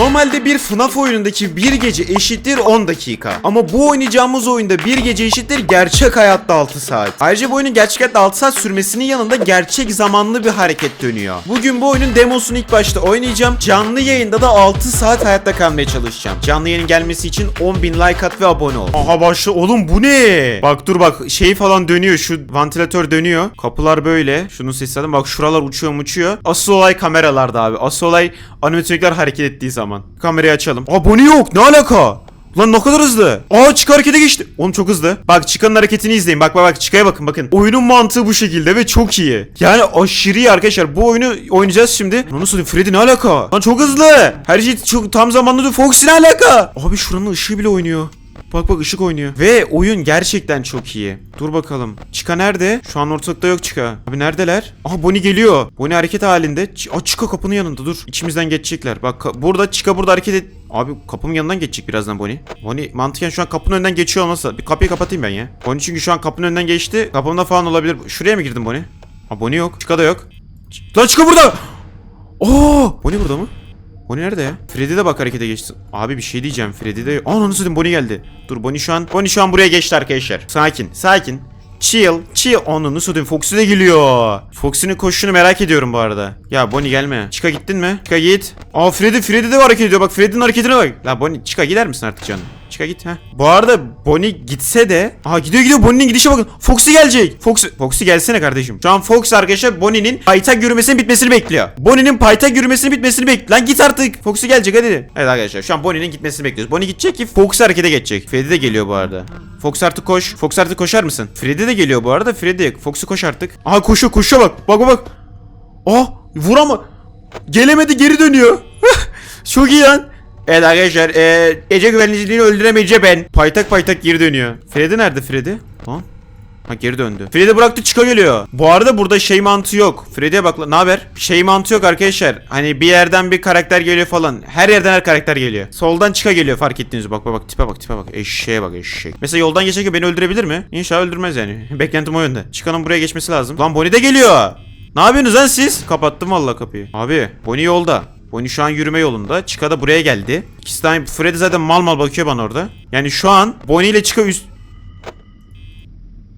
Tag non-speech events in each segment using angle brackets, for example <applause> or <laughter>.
Normalde bir FNAF oyunundaki bir gece eşittir 10 dakika. Ama bu oynayacağımız oyunda bir gece eşittir gerçek hayatta 6 saat. Ayrıca bu oyunun gerçek hayatta 6 saat sürmesinin yanında gerçek zamanlı bir hareket dönüyor. Bugün bu oyunun demosunu ilk başta oynayacağım. Canlı yayında da 6 saat hayatta kalmaya çalışacağım. Canlı yayının gelmesi için 10.000 like at ve abone ol. Aha başla. Oğlum bu ne? Bak dur bak şey falan dönüyor. Şu vantilatör dönüyor. Kapılar böyle. Şunun sesi. Bak şuralar uçuyor uçuyor. Asıl olay kameralarda abi. Asıl olay animatörler hareket ettiği zaman. Kamerayı açalım. Abone yok. Ne alaka? Lan ne kadar hızlı. Aa çık harekete geçti. Oğlum çok hızlı. Bak çıkanın hareketini izleyin. Bak bak bak çıkaya bakın bakın. Oyunun mantığı bu şekilde ve çok iyi. Yani aşırı iyi arkadaşlar. Bu oyunu oynayacağız şimdi. Lan Nasıl Freddy ne alaka? Lan çok hızlı. Her şey çok tam zamanlı. Foxy ne alaka? Abi şuranın ışığı bile oynuyor. Bak bak ışık oynuyor. Ve oyun gerçekten çok iyi. Dur bakalım. Chica nerede? Şu an ortalıkta yok Chica. Abi neredeler? Aha Bonnie geliyor. Bonnie hareket halinde. Ç- Aa Chica kapının yanında dur. İçimizden geçecekler. Bak burada Chica burada hareket et. Abi kapımın yanından geçecek birazdan Bonnie. Bonnie mantıken şu an kapının önünden geçiyor olmasa. Bir kapıyı kapatayım ben ya. Bonnie çünkü şu an kapının önünden geçti. Kapımda falan olabilir. Şuraya mı girdin Bonnie? Aa Bonnie yok. Chica da yok. Ç- Lan Chica burada. Oo! Bonnie burada mı? Bonnie nerede ya? Freddy de bak harekete geçti. Abi bir şey diyeceğim. Freddy de... Aa nasıl dedim Bonnie geldi. Dur Bonnie şu an... Bonnie şu an buraya geçti arkadaşlar. Sakin. Sakin. Chill. Chill. Onu nasıl diyeyim? Foxy de geliyor. Foxy'nin koşuşunu merak ediyorum bu arada. Ya Bonnie gelme. Chica gittin mi? Chica git. Aa Freddy. Freddy de hareket ediyor. Bak Freddy'nin hareketine bak. La Bonnie Chica gider misin artık canım? Chica git ha. Bu arada Bonnie gitse de... Aa gidiyor gidiyor. Bonnie'nin gidişe bakın. Foxy gelecek. Foxy. Foxy gelsene kardeşim. Şu an Fox arkadaşlar Bonnie'nin paytak yürümesinin bitmesini bekliyor. Bonnie'nin paytak yürümesinin bitmesini bekliyor. Lan git artık. Foxy gelecek hadi. Evet arkadaşlar şu an Bonnie'nin gitmesini bekliyoruz. Bonnie gidecek ki Fox harekete geçecek. Freddy de geliyor bu arada. Fox artık koş. Fox artık koşar mısın? Freddy de geliyor bu arada. Freddy. Fox'u koş artık. Aha koşuyor koşuyor bak. Bak bak bak. Oh vur ama. Gelemedi geri dönüyor. <laughs> Çok iyi lan. Evet arkadaşlar eee Ece güvenliciliğini öldüremeyece ben. Paytak paytak geri dönüyor. Freddy nerede Freddy? Lan. Ha geri döndü. Freddy bıraktı çıka geliyor. Bu arada burada şey mantığı yok. Freddy'ye bak ne haber? Şey mantığı yok arkadaşlar. Hani bir yerden bir karakter geliyor falan. Her yerden her karakter geliyor. Soldan çıka geliyor fark ettiğiniz bak bak bak tipe bak tipe bak. Eşeğe bak eşek. Mesela yoldan geçerken beni öldürebilir mi? İnşallah öldürmez yani. <laughs> Beklentim o yönde. Çıkanın buraya geçmesi lazım. Lan Bonnie de geliyor. Ne yapıyorsunuz lan siz? Kapattım vallahi kapıyı. Abi Bonnie yolda. Bonnie şu an yürüme yolunda. Chica da buraya geldi. İkisi aynı. Freddy zaten mal mal bakıyor bana orada. Yani şu an Bonnie ile Chica üst...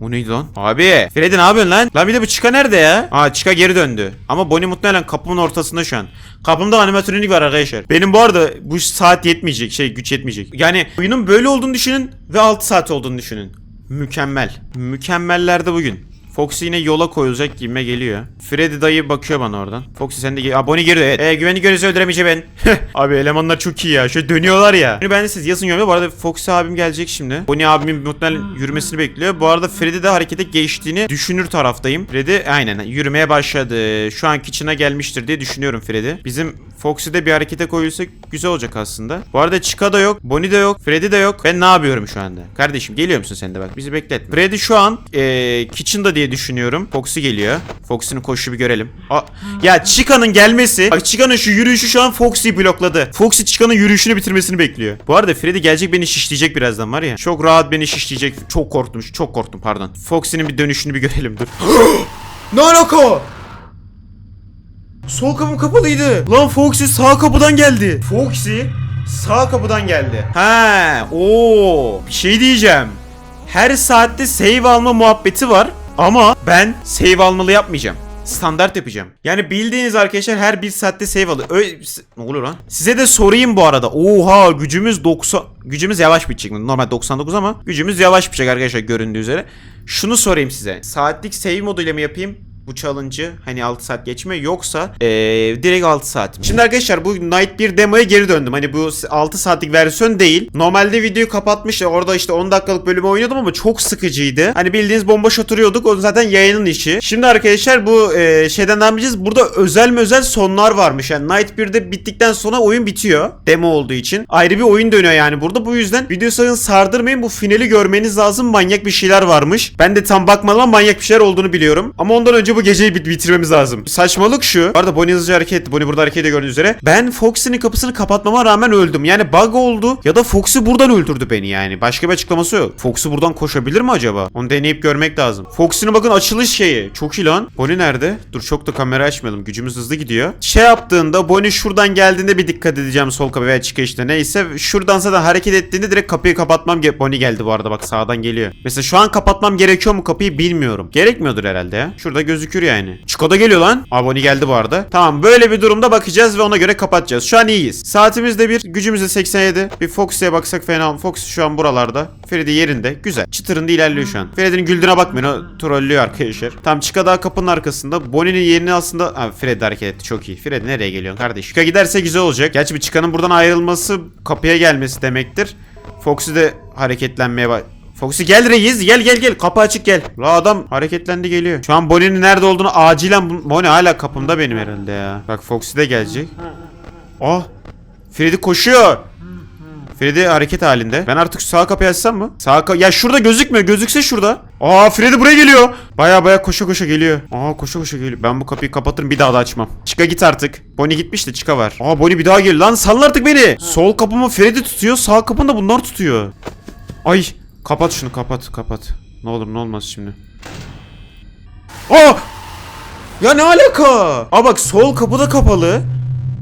Bu neydi lan? Abi Freddy ne yapıyorsun lan? Lan bir de bu Chica nerede ya? Aa Chica geri döndü. Ama Bonnie muhtemelen kapımın ortasında şu an. Kapımda animatronik var arkadaşlar. Benim bu arada bu saat yetmeyecek. Şey güç yetmeyecek. Yani oyunun böyle olduğunu düşünün ve 6 saat olduğunu düşünün. Mükemmel. Mükemmellerde bugün. Foxy yine yola koyulacak gibime geliyor. Freddy dayı bakıyor bana oradan. Foxy sen de gel. Aa Bonnie girdi. Evet. Ee, güvenlik görevlisi öldüremeyeceğim ben. <laughs> Abi elemanlar çok iyi ya. Şöyle dönüyorlar ya. Şimdi ben de siz yazın yorumda. Bu arada Foxy abim gelecek şimdi. Bonnie abimin muhtemelen yürümesini bekliyor. Bu arada Freddy de harekete geçtiğini düşünür taraftayım. Freddy aynen yürümeye başladı. Şu an kitchen'a gelmiştir diye düşünüyorum Freddy. Bizim Foxy de bir harekete koyulsa güzel olacak aslında. Bu arada Chica da yok. Bonnie de yok. Freddy de yok. Ben ne yapıyorum şu anda? Kardeşim geliyor musun sen de bak. Bizi beklet. Freddy şu an ee, kitchen'da diye düşünüyorum. Foxy geliyor. Foxy'nin koşu bir görelim. Aa, ya Chica'nın gelmesi. Bak Chica'nın şu yürüyüşü şu an Foxy'yi blokladı. Foxy Chica'nın yürüyüşünü bitirmesini bekliyor. Bu arada Freddy gelecek beni şişleyecek birazdan var ya. Çok rahat beni şişleyecek. Çok korktum. Çok korktum pardon. Foxy'nin bir dönüşünü bir görelim dur. <gasps> ne? Sol kapım kapalıydı. Lan Foxy sağ kapıdan geldi. Foxy sağ kapıdan geldi. Ha, o bir şey diyeceğim. Her saatte save alma muhabbeti var ama ben save almalı yapmayacağım. Standart yapacağım. Yani bildiğiniz arkadaşlar her bir saatte save alıyor. Öyle, ne oluyor lan? Size de sorayım bu arada. Oha gücümüz 90 gücümüz yavaş bitecek. Normal 99 ama gücümüz yavaş bitecek arkadaşlar göründüğü üzere. Şunu sorayım size. Saatlik save moduyla mı yapayım? Bu challenge'ı hani 6 saat geçme yoksa eee, direkt 6 saat. Şimdi arkadaşlar bu Night 1 demoya geri döndüm. Hani bu 6 saatlik versiyon değil. Normalde videoyu kapatmış orada işte 10 dakikalık bölümü oynuyordum ama çok sıkıcıydı. Hani bildiğiniz bomboş oturuyorduk. O zaten yayının işi. Şimdi arkadaşlar bu eee, şeyden ne yapacağız? Burada özel özel sonlar varmış. Yani Night 1'de bittikten sonra oyun bitiyor. Demo olduğu için. Ayrı bir oyun dönüyor yani burada. Bu yüzden video sakın sardırmayın. Bu finali görmeniz lazım. Manyak bir şeyler varmış. Ben de tam bakmadan ama manyak bir şeyler olduğunu biliyorum. Ama ondan önce bu geceyi bit- bitirmemiz lazım. Saçmalık şu. Bu arada Bonnie hızlıca hareket etti. Bonnie burada hareket ediyor gördüğünüz üzere. Ben Foxy'nin kapısını kapatmama rağmen öldüm. Yani bug oldu ya da Foxy buradan öldürdü beni yani. Başka bir açıklaması yok. Foxy buradan koşabilir mi acaba? Onu deneyip görmek lazım. Foxy'nin bakın açılış şeyi. Çok iyi lan. Bonnie nerede? Dur çok da kamera açmayalım. Gücümüz hızlı gidiyor. Şey yaptığında Bonnie şuradan geldiğinde bir dikkat edeceğim sol kapı veya çıkışta neyse. Şuradan zaten hareket ettiğinde direkt kapıyı kapatmam. Bonnie geldi bu arada bak sağdan geliyor. Mesela şu an kapatmam gerekiyor mu kapıyı bilmiyorum. Gerekmiyordur herhalde ya. Şurada gözükür yani. Çiko geliyor lan. Aa Bonnie geldi bu arada. Tamam böyle bir durumda bakacağız ve ona göre kapatacağız. Şu an iyiyiz. Saatimiz de bir, gücümüz de 87. Bir Foxy'ye baksak fena olmaz. Foxy şu an buralarda. Freddy yerinde. Güzel. Çıtırında ilerliyor şu an. Freddy'nin güldüğüne bakmayın. O trollüyor arkadaşlar. Tam Chica daha kapının arkasında. Bonnie'nin yerini aslında... Ha, Freddy hareket etti. Çok iyi. Freddy nereye geliyorsun kardeş? Chica giderse güzel olacak. Gerçi bir Chica'nın buradan ayrılması kapıya gelmesi demektir. Foxy de hareketlenmeye bak. Foxy gel reis gel gel gel kapı açık gel. La adam hareketlendi geliyor. Şu an Bonnie'nin nerede olduğunu acilen Bonnie hala kapımda benim herhalde ya. Bak Foxy de gelecek. Ah Freddy koşuyor. Freddy hareket halinde. Ben artık sağ kapıyı açsam mı? Sağ ka- Ya şurada gözükmüyor. Gözükse şurada. Aa Freddy buraya geliyor. Baya baya koşa koşa geliyor. Aa koşa koşa geliyor. Ben bu kapıyı kapatırım bir daha da açmam. Çıka git artık. Bonnie gitmiş de Çıka var. Aa Bonnie bir daha geliyor. Lan salla artık beni. Sol kapımı Freddy tutuyor. Sağ kapını da bunlar tutuyor. Ay kapat şunu kapat kapat. Ne olur ne olmaz şimdi. Aa! Ya ne alaka? Aa bak sol kapı da kapalı.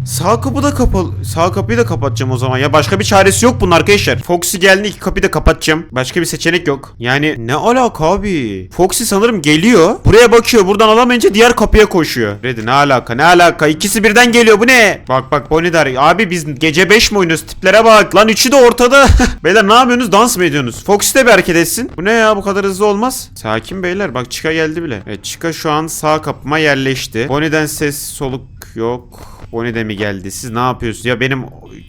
Sağ kapı da kapalı. Sağ kapıyı da kapatacağım o zaman. Ya başka bir çaresi yok bunun arkadaşlar. Foxy geldi iki kapıyı da kapatacağım. Başka bir seçenek yok. Yani ne alaka abi? Foxy sanırım geliyor. Buraya bakıyor. Buradan alamayınca diğer kapıya koşuyor. Reddy ne alaka? Ne alaka? İkisi birden geliyor. Bu ne? Bak bak Bonnie. Abi biz gece 5 mi oynuyoruz? Tiplere bak. Lan üçü de ortada. <laughs> beyler ne yapıyorsunuz? Dans mı ediyorsunuz? Foxy de bir hareket etsin. Bu ne ya? Bu kadar hızlı olmaz. Sakin beyler. Bak Chica geldi bile. Evet Chica şu an sağ kapıma yerleşti. Bonnie'den ses soluk yok. Bonnie de mi geldi? Siz ne yapıyorsunuz? Ya benim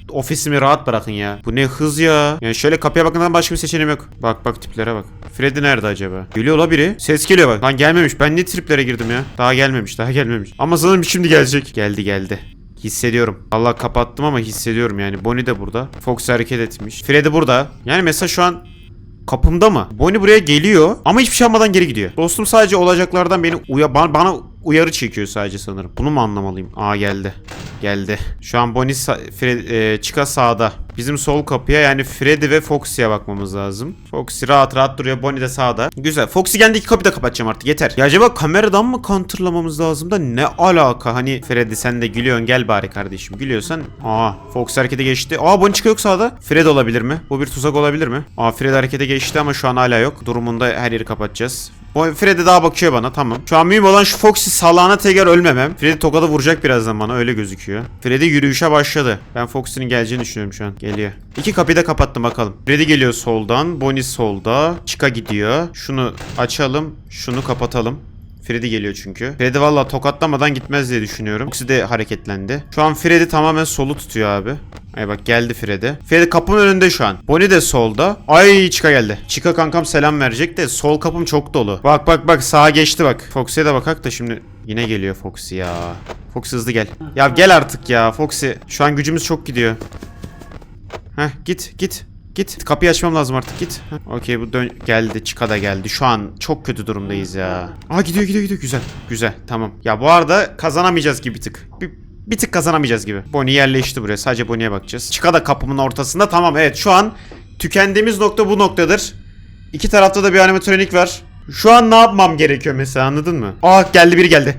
ofisimi rahat bırakın ya. Bu ne hız ya. Yani şöyle kapıya bakmadan başka bir seçeneğim yok. Bak bak tiplere bak. Freddy nerede acaba? Geliyor la biri. Ses geliyor bak. Lan gelmemiş. Ben ne triplere girdim ya? Daha gelmemiş. Daha gelmemiş. Ama sanırım şimdi gelecek. Geldi geldi. Hissediyorum. Allah kapattım ama hissediyorum yani. Bonnie de burada. Fox hareket etmiş. Freddy burada. Yani mesela şu an kapımda mı? Bonnie buraya geliyor ama hiçbir şey yapmadan geri gidiyor. Dostum sadece olacaklardan beni uya bana uyarı çekiyor sadece sanırım. Bunu mu anlamalıyım? Aa geldi. Geldi. Şu an Bonnie Fred, e, Chica sağda. Bizim sol kapıya yani Freddy ve Foxy'ye bakmamız lazım. Foxy rahat rahat duruyor. Bonnie de sağda. Güzel. Foxy geldi iki kapıyı da kapatacağım artık. Yeter. Ya acaba kameradan mı counterlamamız lazım da ne alaka? Hani Freddy sen de gülüyorsun gel bari kardeşim. Gülüyorsan. Aa Fox harekete geçti. Aa Bonnie Chica yok sağda. Fred olabilir mi? Bu bir tuzak olabilir mi? Aa Fred harekete geçti ama şu an hala yok. Durumunda her yeri kapatacağız. O Freddy daha bakıyor bana tamam. Şu an mühim olan şu Foxy salağına tekrar ölmemem. Freddy tokadı vuracak birazdan bana öyle gözüküyor. Freddy yürüyüşe başladı. Ben Foxy'nin geleceğini düşünüyorum şu an. Geliyor. İki kapıyı da kapattım bakalım. Freddy geliyor soldan. Bonnie solda. Chica gidiyor. Şunu açalım. Şunu kapatalım. Freddy geliyor çünkü. Freddy valla tokatlamadan gitmez diye düşünüyorum. Foxy de hareketlendi. Şu an Freddy tamamen solu tutuyor abi. Ay bak geldi Freddy. Freddy kapının önünde şu an. Bonnie de solda. Ay Chica geldi. Chica kankam selam verecek de sol kapım çok dolu. Bak bak bak sağa geçti bak. Foxy'ye de bakak da şimdi yine geliyor Foxy ya. Foxy hızlı gel. Ya gel artık ya Foxy. Şu an gücümüz çok gidiyor. Heh git git. Git. Kapıyı açmam lazım artık git. Okey bu dön geldi. Chica da geldi. Şu an çok kötü durumdayız ya. Aa gidiyor gidiyor gidiyor. Güzel. Güzel. Tamam. Ya bu arada kazanamayacağız gibi tık. Bir, bir tık kazanamayacağız gibi. Bonnie yerleşti buraya. Sadece Bonnie'ye bakacağız. Chica da kapımın ortasında. Tamam evet şu an tükendiğimiz nokta bu noktadır. İki tarafta da bir animatronik var. Şu an ne yapmam gerekiyor mesela anladın mı? Aa geldi biri geldi.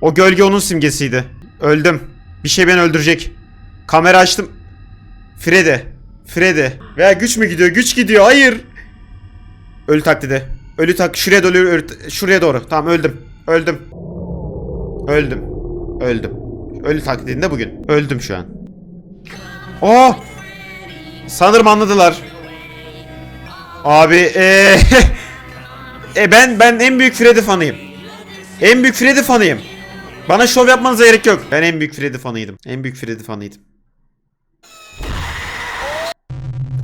O gölge onun simgesiydi. Öldüm. Bir şey beni öldürecek. Kamera açtım. Freddy. Freddy. Veya güç mü gidiyor? Güç gidiyor. Hayır. Ölü taklidi. Ölü tak şuraya doğru şuraya doğru. Tamam öldüm. Öldüm. Öldüm. Öldüm. Ölü taklidinde bugün. Öldüm şu an. Oh! Sanırım anladılar. Abi eee <laughs> e ben ben en büyük Freddy fanıyım. En büyük Freddy fanıyım. Bana şov yapmanıza gerek yok. Ben en büyük Freddy fanıydım. En büyük Freddy fanıydım.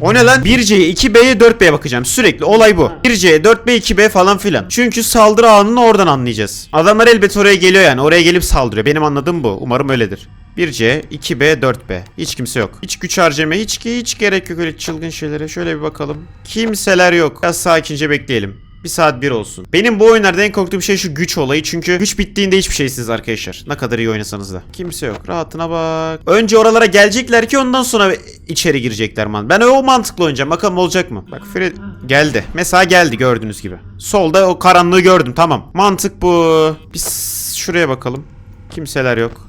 O ne lan? 1C'ye, 2B'ye, 4B'ye bakacağım. Sürekli olay bu. 1C, 4B, 2B falan filan. Çünkü saldırı anını oradan anlayacağız. Adamlar elbet oraya geliyor yani. Oraya gelip saldırıyor. Benim anladığım bu. Umarım öyledir. 1C, 2B, 4B. Hiç kimse yok. Hiç güç harcama, hiç hiç gerek yok öyle çılgın şeylere. Şöyle bir bakalım. Kimseler yok. Biraz sakince bekleyelim. Bir saat bir olsun. Benim bu oyunlarda en korktuğum şey şu güç olayı. Çünkü güç bittiğinde hiçbir şeysiz arkadaşlar. Ne kadar iyi oynasanız da. Kimse yok. Rahatına bak. Önce oralara gelecekler ki ondan sonra içeri girecekler man. Ben o mantıklı oynayacağım. Bakalım olacak mı? Bak Fred geldi. Mesela geldi gördüğünüz gibi. Solda o karanlığı gördüm. Tamam. Mantık bu. Biz şuraya bakalım. Kimseler yok.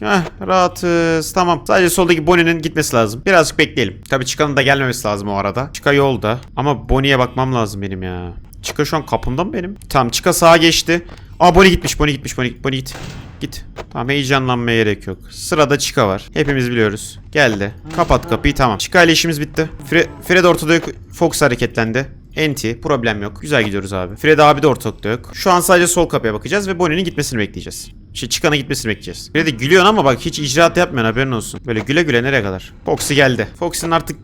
Heh, rahatız. Tamam. Sadece soldaki Bonnie'nin gitmesi lazım. Birazcık bekleyelim. Tabii Chica'nın da gelmemesi lazım o arada. Chica yolda. Ama Bonnie'ye bakmam lazım benim ya. Chica şu an kapımda mı benim? Tamam Chica sağa geçti. Aa Bonnie gitmiş. Bonnie gitmiş. Bonnie, Bonnie git. Git. Tamam heyecanlanmaya gerek yok. Sırada Chica var. Hepimiz biliyoruz. Geldi. Kapat kapıyı tamam. Chica ile işimiz bitti. Fre Fred ortada yok. Fox hareketlendi. Enti problem yok. Güzel gidiyoruz abi. Fred abi de ortalıkta yok. Şu an sadece sol kapıya bakacağız ve Bonnie'nin gitmesini bekleyeceğiz. Şey çıkana gitmesini bekleyeceğiz. Fred'e gülüyorsun ama bak hiç icraat yapmıyorsun haberin olsun. Böyle güle güle nereye kadar? Foxy geldi. Foxy'nin artık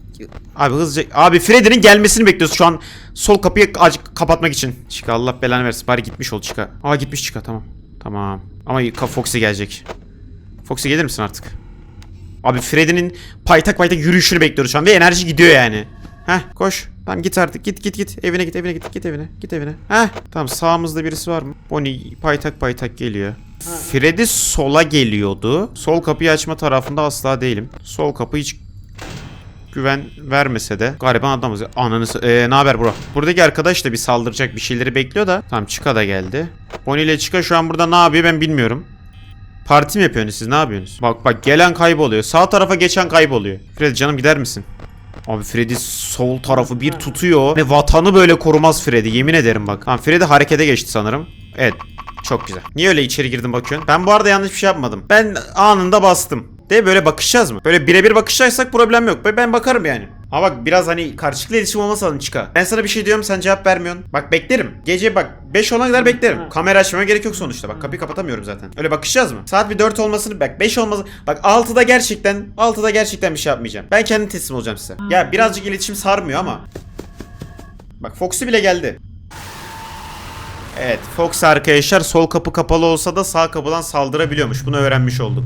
Abi hızlıca Abi Freddy'nin gelmesini bekliyoruz şu an sol kapıyı acık kapatmak için. Çıka Allah belanı versin. Bari gitmiş ol çıka. Aa gitmiş çıka tamam. Tamam. Ama Foxy gelecek. Foxy gelir misin artık? Abi Freddy'nin paytak paytak yürüyüşünü bekliyoruz şu an ve enerji gidiyor yani. Heh koş. Tamam git artık git git git evine git evine git git evine git evine. Heh tamam sağımızda birisi var mı? Bonnie paytak paytak geliyor. Freddy sola geliyordu. Sol kapıyı açma tarafında asla değilim. Sol kapı hiç güven vermese de gariban adamız. Ananı eee ne haber bro? Buradaki arkadaş da bir saldıracak bir şeyleri bekliyor da. Tamam Chica da geldi. Bonnie ile Chica şu an burada ne yapıyor ben bilmiyorum. Parti mi yapıyorsunuz siz ne yapıyorsunuz? Bak bak gelen kayboluyor. Sağ tarafa geçen kayboluyor. Freddy canım gider misin? Abi Freddy sol tarafı bir tutuyor ve vatanı böyle korumaz Freddy yemin ederim bak. Tamam Freddy harekete geçti sanırım. Evet çok güzel. Niye öyle içeri girdin bakıyorsun? Ben bu arada yanlış bir şey yapmadım. Ben anında bastım. De böyle bakışacağız mı? Böyle birebir bakışacaksak problem yok. Ben- bakarım yani. Ha bak biraz hani karşılıklı iletişim olması lazım çıka. Ben sana bir şey diyorum sen cevap vermiyorsun. Bak beklerim. Gece bak 5 olana kadar beklerim. Kamera açmama gerek yok sonuçta. Bak kapıyı kapatamıyorum zaten. Öyle bakışacağız mı? Saat bir 4 olmasını bak 5 olması. Bak 6'da gerçekten 6'da gerçekten bir şey yapmayacağım. Ben kendim teslim olacağım size. Ya birazcık iletişim sarmıyor ama. Bak Foxy bile geldi. Evet Fox arkadaşlar sol kapı kapalı olsa da sağ kapıdan saldırabiliyormuş. Bunu öğrenmiş olduk.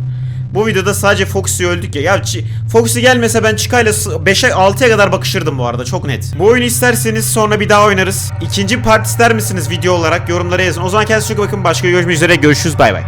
Bu videoda sadece Foxy'yi öldük ya. Ya Foxy gelmese ben Chica ile 5'e 6'ya kadar bakışırdım bu arada çok net. Bu oyunu isterseniz sonra bir daha oynarız. İkinci part ister misiniz video olarak yorumlara yazın. O zaman kendinize çok bakın. Başka görüşmek üzere. Görüşürüz. Bay bay.